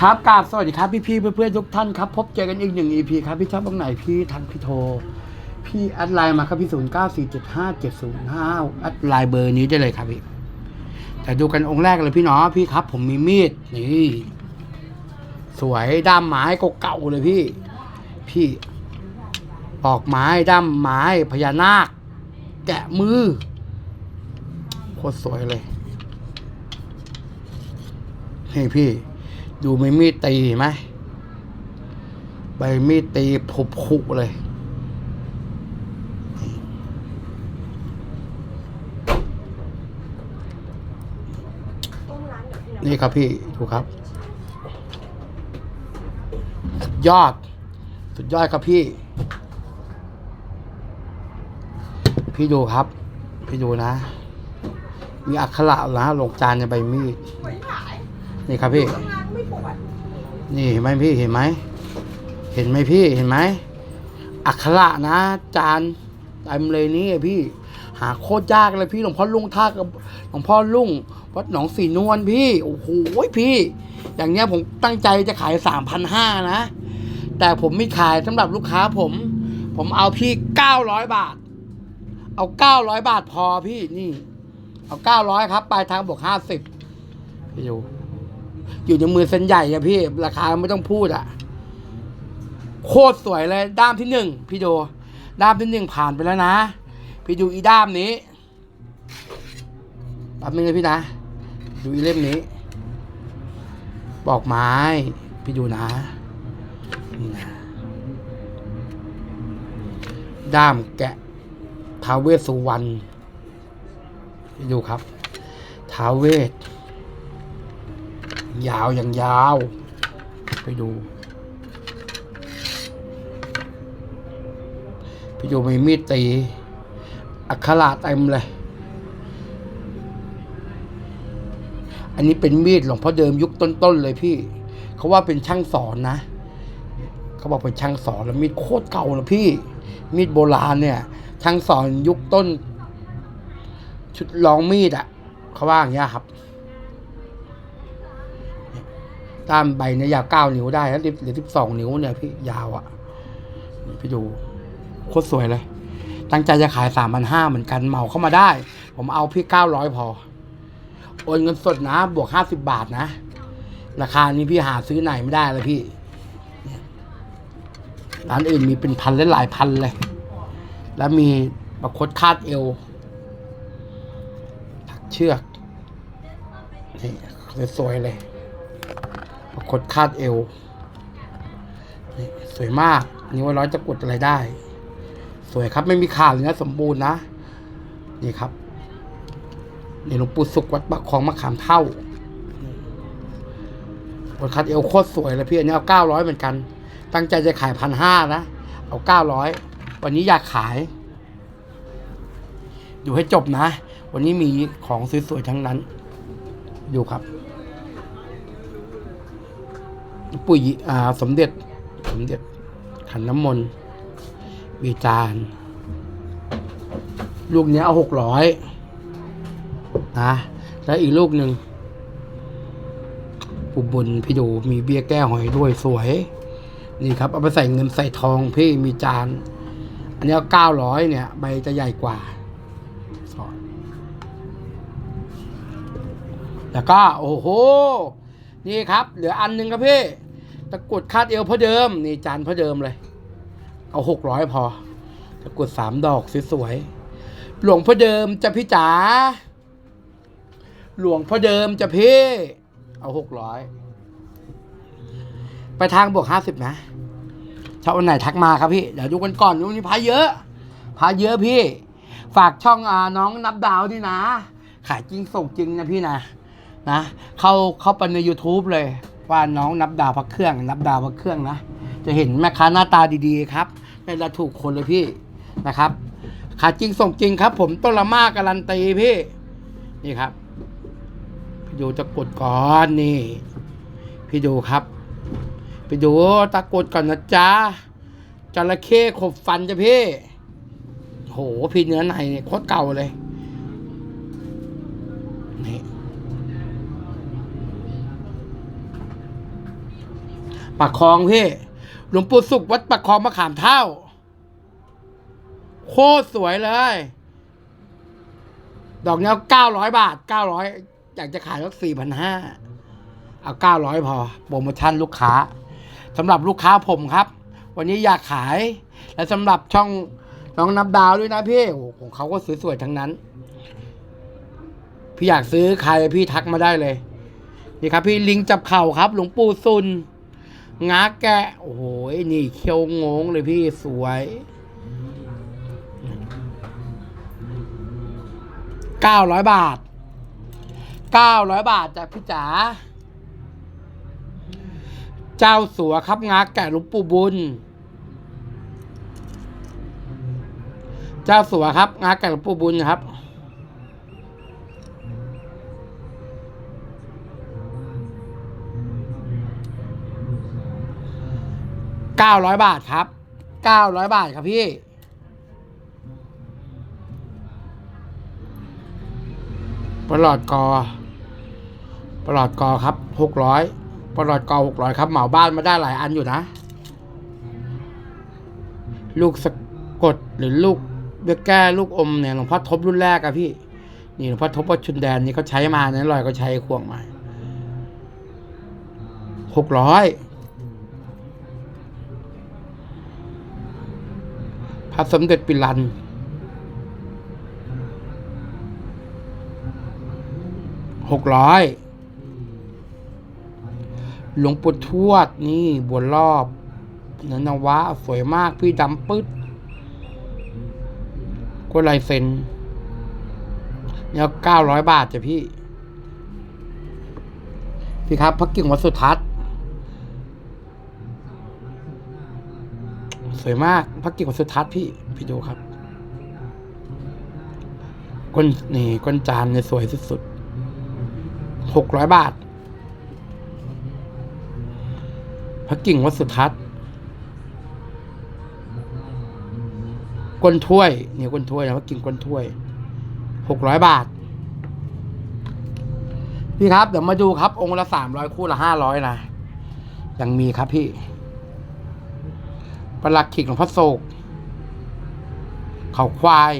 ครับกราบสวัสดีครับพี่พี่ๆเพื่อนทุกท่านครับ พบเจอกันอีกหนึ่ง EP ครับ พี่ชอบตรงไหนพี่ทันพี่โทร พี่แอดไลน์มาครับพี่ศูนย์เก้าสี่เจ็ดห้าเจ็ดศูนย์ห้าแอดไลน์เบอร์นี้ได้เลยครับพี่แต่ดูกันองค์แรกเลยพี่เนาะพี่ครับ ผมมีมีดนี่สวยด้ามไม้เก่าๆเลยพี่ พี่ปอกไม้ด้ามไม้พญานาค แกะมือโคตรสวยเลยนี่พี่ ดูใบมีดตีเห็นไหมใบมีดตีผุบขุเลย นี่ครับพี่ดูครับสุดยอด สุดยอดครับพี่ พี่ดูครับ พี่ดูนะ มีอักขระนะลงจานในใบมีด นี่ครับพี่ นี่เห็นไหมพี่เห็นไหมเห็นไหมพี่เห็นไหมอักขระนะ จานเต็มเลยนี่พี่หาโคตรยากเลยพี่หลวงพ่อลุงท่ากับหลวงพ่อลุงวัดหนองสีนวลพี่โอ้โหพี่ อย่างเนี้ยผมตั้งใจจะขายสามพันห้านะ แต่ผมไม่ขายสำหรับลูกค้าผม ผมเอาพี่เก้าร้อยบาท เอาเก้าร้อยบาทพอพี่นี่ เอาเก้าร้อยครับปลายทางบวกห้าสิบพี่ดู อยู่ในมือเส้นใหญ่อะพี่ ราคาไม่ต้องพูดอะโคตรสวยเลย ด้ามที่หนึ่งพี่ดูด้ามที่หนึ่งผ่านไปแล้วนะ พี่ดูอีด้ามนี้แป๊บนึงเลยพี่นะ ดูอีเล่มนี้ บอกไม้ พี่ดูนะ นี่นะ ด้ามแกะท้าวเวสสุวรรณพี่ดูครับท้าวเวส ยาวอย่างยาว ไปดู ไปดูมีมีดตี อักขระเต็มเลย อันนี้เป็นมีดหลวงพ่อเดิมยุคต้นๆเลยพี่ เขาว่าเป็นช่างสอนนะ เขาบอกเป็นช่างสอนแล้วมีดโคตรเก่านะพี่ มีดโบราณเนี่ย ช่างสอนยุคต้น ชุดลองมีดอะ่ะเขาว่าอย่างเงี้ยครับ ตามใบเนี่ยยาวเก้านิ้วได้แล้วหรือสิบสองนิ้วเนี่ยพี่ยาวอะ่ะนี่พี่ดูโคตรสวยเลย ตั้งใจจะขายสามพันห้าเหมือนกันเหมาเข้ามาได้ ผมเอาพี่เก้าร้อยพอ โอนเงินสดนะ บวกห้าสิบบาทนะ ราคานี้พี่หาซื้อไหนไม่ได้เลยพี่ร้านอื่นมีเป็นพันและหลายพันเลย แล้วมีประคดคาดเอวถักเชือกนี่สวยเลย ประคดคาดเอวนี่สวยมากนิ้วร้อยจะกดอะไรได้ สวยครับไม่มีขาดเลยนะสมบูรณ์นะ นี่ครับนี่หลวงปู่สุขวัดปากคลองมะขามเท่าบนคัดเอวโคตรสวยเลยพี่อันนี้เอาเก้าร้อยเหมือนกัน ตั้งใจจะขายพันห้านะ เอาเก้าร้อยวันนี้อยากขายดูให้จบนะ วันนี้มีของสวยๆทั้งนั้น ดูครับ ปุ๋ยอ่าสมเด็จ สมเด็จขันน้ำมนต์มีจาน ลูกเนี้ยเอาหกร้อยนะแล้วอีกลูกหนึ่งปุบุญพี่ดูมีเบี้ยแก้หอยด้วยสวย นี่ครับ เอาไปใส่เงินใส่ทองพี่มีจาน อันนี้เก้าร้อยเนี่ย ใบจะใหญ่กว่าแล้วก็ โอ้โห นี่ครับ เหลืออันหนึ่งครับพี่ตะกรุดคาดเอวพราะเดิม นี่จานพราะเดิมเลย เอาหกร้อยพอ ตะกรุดสามดอกสวยๆหลวงพ่อเดิมจะพี่จ๋าหลวงพ่อเดิมจะพี่ เอาหกร้อยไปทางบวกห้าสิบนะถ้าวันไหนทักมาครับพี่ เดี๋ยวดูกันก่อนวันนี้พายเยอะพายเยอะพี่ ฝากช่องอน้องนับดาวด้วยนะ ขายจริงส่งจริงนะพี่นะ นะเข้าเข้าไปใน YouTube เลยว่าน้องนับดาวพักเครื่อง นับดาวพักเครื่องนะ จะเห็นแม่ค้าหน้าตาดีๆครับในละถูกคนเลยพี่นะครับขายจริงส่งจริงครับ ผมต้นละมากการันตีพี่ นี่ครับ พี่ดูตะกรุดก่อนนี่ พี่ดูครับไปดูตะกรุดก่อนนะจ๊ะจระเข้ขบฟันจ้ะพี่โหพี่เนื้อในเนี่ยโคตรเก่าเลย ปากคลองพี่หลวงปู่สุขวัดปากคลองมะขามเท่า โคตรสวยเลย ดอกเนี้ยเก้าร้อยบาทเก้าร้อยอยากจะขายสักสี่พันห้าเอาเก้าร้อยพอ โปรโมชั่นลูกค้าสำหรับลูกค้าผมครับ วันนี้อยากขาย และสำหรับช่องน้องนับดาวด้วยนะพี่ของเขาก็สวยๆทั้งนั้น พี่อยากซื้อใครพี่ทักมาได้เลย นี่ครับพี่ลิงจับเข่าครับ หลวงปู่ซุน งาแกะ โอ้โหนี่เคียวงงเลยพี่สวย เก้าร้อยบาท เก้าร้อยบาทจากพี่จ๋า เจ้าสัวครับงาแกะลวงปู่บุญ เจ้าสัวครับงาแกะลวงปู่บุญครับ เก้าร้อยบาทครับเก้าร้อยบาทครับพี่ ประหลอดกอ ประหลอดกอครับหกร้อยประหลอดกอหกร้อยครับเหมาบ้านมาได้หลายอันอยู่นะ ลูกสะกดหรือลูกเบี้ยแก้ลูกอมเนี่ยหลวงพ่อทบรุ่นแรกอะพี่นี่หลวงพ่อทบวัดชุนแดนนี่เขาใช้มาเนี่ยลอยก็ใช้ควงมาหกร้อย ระสมเด็จปิลันหกร้อยหลวงปู่ทวดนี่บวนรอบนันนวะ สวยมากพี่ดำปึ๊ดก็ลายเซ็นเนี่ยเก้าร้อยบาทจ้ะพี่ พี่ครับพระกิ่งวัดสุทัศน์ สวยมากพระกิ่งวัดสุทัศน์พี่พี่ดูครับก้นนี่ก้นจานเนี่ยสวยสุดๆหกร้อยบาท พระกิ่งวัดสุทัศน์ก้นถ้วยเนี่ยก้นถ้วยนะพระกิ่งก้นถ้วยหกร้อยบาทพี่ครับ เดี๋ยวมาดูครับ องค์ละสามร้อยคู่ละห้าร้อยนะยังมีครับพี่ ประหลักขิกหลวงพ่อโศก เขาควาย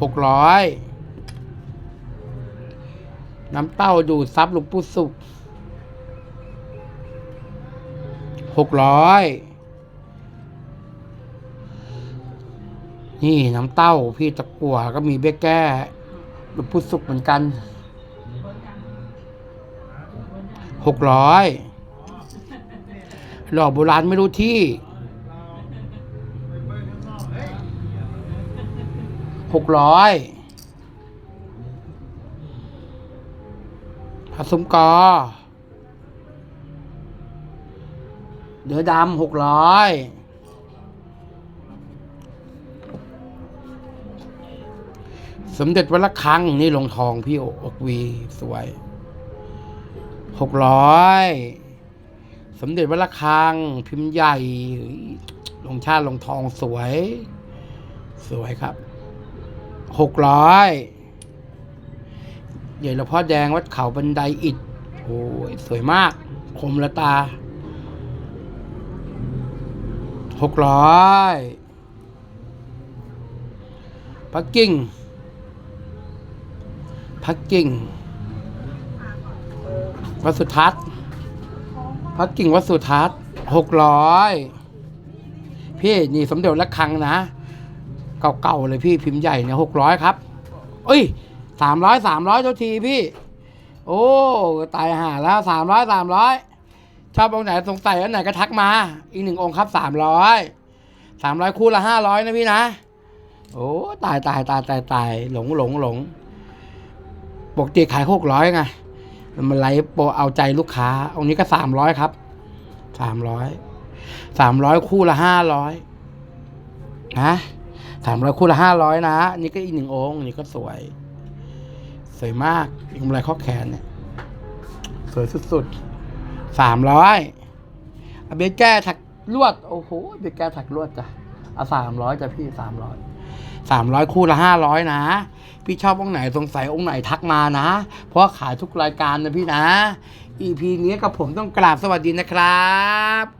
หกร้อยน้ำเต้าดูดซับหลวงปู่สุขหกร้อยนี่น้ำเต้าพี่ตะกัวก็มีเบี้ยแก้หลวงปู่สุขเหมือนกันหกร้อย หล่อโบราณไม่รู้ที่หกร้อยผสมกอเดือดำหกร้อยสมเด็จวัดละคังนี่ลงทองพี่อกวีสวยหกร้อย สมเด็จวัดระฆังพิมพ์ใหญ่ลงชาติลงทองสวย สวยครับหกร้อยใหญ่หลวงพ่อแดงวัดเขาบันไดอิฐโอ้ยสวยมาก คมละตาหกร้อยพักกิ่งพักกิ่งวัดสุทัศน์ พระกิ่งวัดสุทัศน์หกร้อยพี่นี่สมเด็จละคังนะ เก่าๆเลยพี่พิมพ์ใหญ่เนี่ยหกร้อยครับเอ้ยสามร้อยสามร้อยเท่าทีพี่ โอ้ตายห่าแล้วสามร้อยสามร้อยชอบองค์ไหนสงสัยอันไหนก็ทักมา อีกหนึ่งองค์ครับสามร้อยสามร้อยคู่ละห้าร้อยนะพี่นะ โอ้ตายตายตายตายตายหลงหลงหลงปกติขายหกร้อยไง มันไลฟ์โปรเอาใจลูกค้าองนี้ก็สามร้อยครับสามร้อยสามร้อยคู่ละห้าร้อยนะสามร้อยคู่ละห้าร้อยนะนี่ก็อีกหนึ่งองค์นี่ก็สวย สวยมากกำไรข้อแขนเนี่ย สวยสุดๆสามร้อยเอาเบยร์แก้ถักลวด โอ้โหเบยร์แก้ถักลวดจ้ะเอาสามร้อยจ้ะพี่สามร้อย สามร้อยคู่ละห้าร้อยนะ พี่ชอบองค์ไหนสงสัยองค์ไหนทักมานะ เพราะขายทุกรายการนะพี่นะ EP นี้กับผมต้องกราบสวัสดีนะครับ